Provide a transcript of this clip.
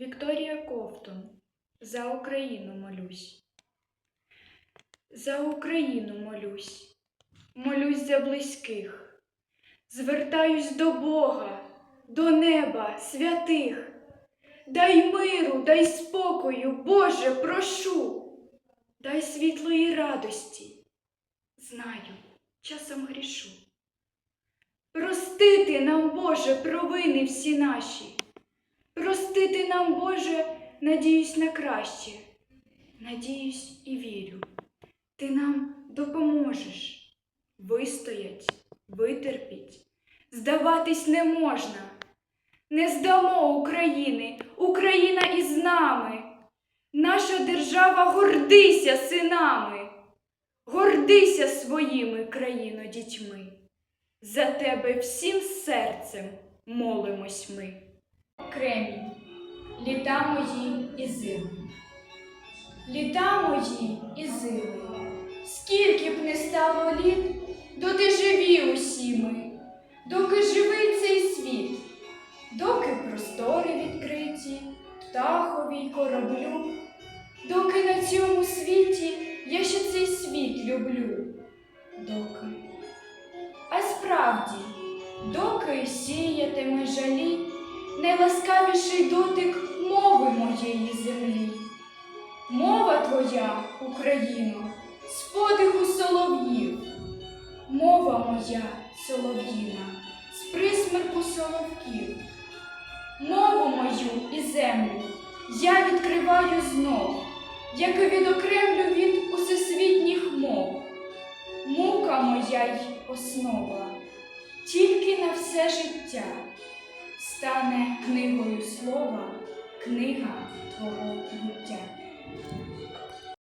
Вікторія Ковтун. За Україну молюсь. За Україну молюсь, молюсь за близьких. Звертаюсь до Бога, до неба, святих. Дай миру, дай спокою, Боже, прошу, дай світлої радості. Знаю, часом грішу. Простити нам, Боже, провини всі наші. Простити нам, Боже, надіюсь на краще. Надіюсь і вірю. Ти нам допоможеш. Вистоять, витерпіть. Здаватись не можна. Не здамо України, Україна із нами. Наша держава гордися синами, гордися своїми країно дітьми. За тебе всім серцем молимось ми. Кремінь, літа мої і зими. Літа мої і зими, скільки б не стало літ, доти живі усі ми, доки живий цей світ, доки простори відкриті, птахові й кораблю, доки на цьому світі я ще цей світ люблю, доки. А справді, доки сіятиме жалі, найласкавіший дотик мови моєї землі. Мова твоя, Україно, з подиху солов'їв, мова моя солов'їна, з присмерку соловків, мову мою і землю я відкриваю знов, як і відокремлю від усесвітніх мов. Мука моя й основа, тільки на все життя стане книгою слова, книга твого буття.